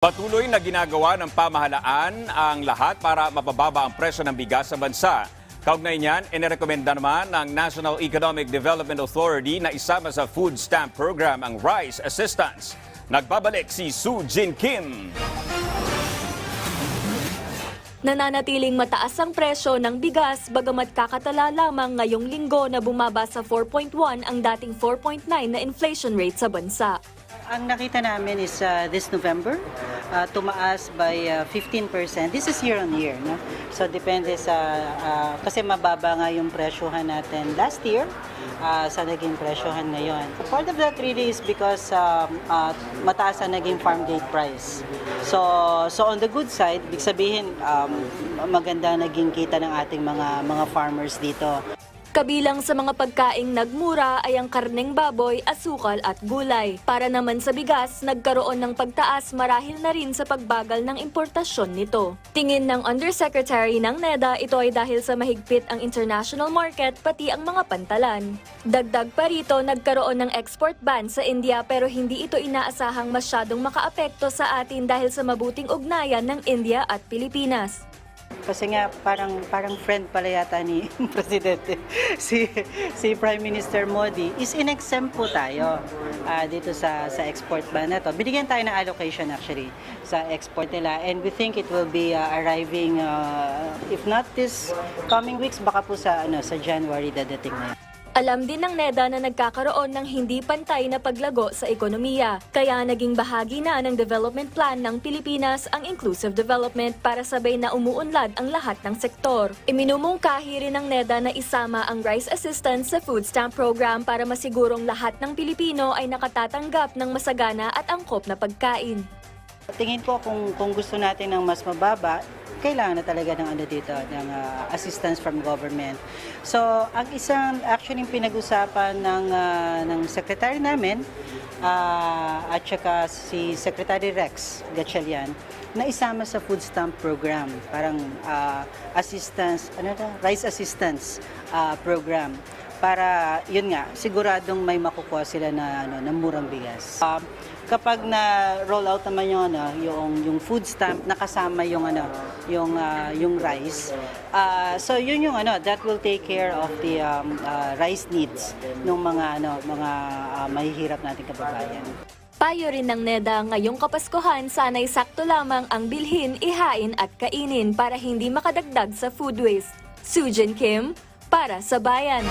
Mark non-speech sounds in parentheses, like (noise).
Patuloy na ginagawa ng pamahalaan ang lahat para mapababa ang presyo ng bigas sa bansa. Kaugnay niyan, inirekomenda naman ng National Economic Development Authority na isama sa food stamp program ang rice assistance. Nagbabalik si Su Jin Kim. Nananatiling mataas ang presyo ng bigas bagamat kakatala lamang ngayong linggo na bumaba sa 4.1 ang dating 4.9 na inflation rate sa bansa. Ang nakita namin is uh, this November, uh, tumaas by uh, 15%. This is year on year. No? So depende sa, uh, kasi mababa nga yung presyohan natin last year uh, sa naging presyohan ngayon. Part of that really is because um, uh, mataas ang naging farm gate price. So, so on the good side, big sabihin, um, maganda naging kita ng ating mga mga farmers dito. Kabilang sa mga pagkaing nagmura ay ang karneng baboy, asukal at gulay. Para naman sa bigas, nagkaroon ng pagtaas marahil na rin sa pagbagal ng importasyon nito. Tingin ng Undersecretary ng NEDA, ito ay dahil sa mahigpit ang international market pati ang mga pantalan. Dagdag pa rito, nagkaroon ng export ban sa India pero hindi ito inaasahang masyadong makaapekto sa atin dahil sa mabuting ugnayan ng India at Pilipinas. Kasi nga parang parang friend pala yata ni (laughs) presidente si si Prime Minister Modi is in-exempt po tayo ah, dito sa sa export ban na to. Binigyan tayo ng allocation actually sa export nila and we think it will be ah, arriving ah, if not this coming weeks baka po sa ano sa January dadating na. Alam din ng NEDA na nagkakaroon ng hindi pantay na paglago sa ekonomiya. Kaya naging bahagi na ng development plan ng Pilipinas ang inclusive development para sabay na umuunlad ang lahat ng sektor. Iminumungkahi rin ng NEDA na isama ang rice assistance sa food stamp program para masigurong lahat ng Pilipino ay nakatatanggap ng masagana at angkop na pagkain. Tingin ko kung kung gusto natin ng mas mababa, kailangan na talaga ng ano dito, ng ah, assistance from government. So, ang isang actually pinag-usapan ng ah, ng secretary namin ah, at saka si Secretary Rex Gatchalian na isama sa food stamp program, parang ah, assistance, ano na, rice assistance ah, program para yun nga siguradong may makukuha sila na ano ng murang bigas. Um, kapag na roll out naman yung ano yung yung food stamp nakasama yung ano yung ah, yung rice. Ah, so yun yung ano that will take care of the um, ah, rice needs ng mga ano mga ah, mahihirap nating kababayan. Payo rin ng NEDA ngayong Kapaskuhan sana'y sakto lamang ang bilhin, ihain at kainin para hindi makadagdag sa food waste. Sujin Kim, para sa Bayan.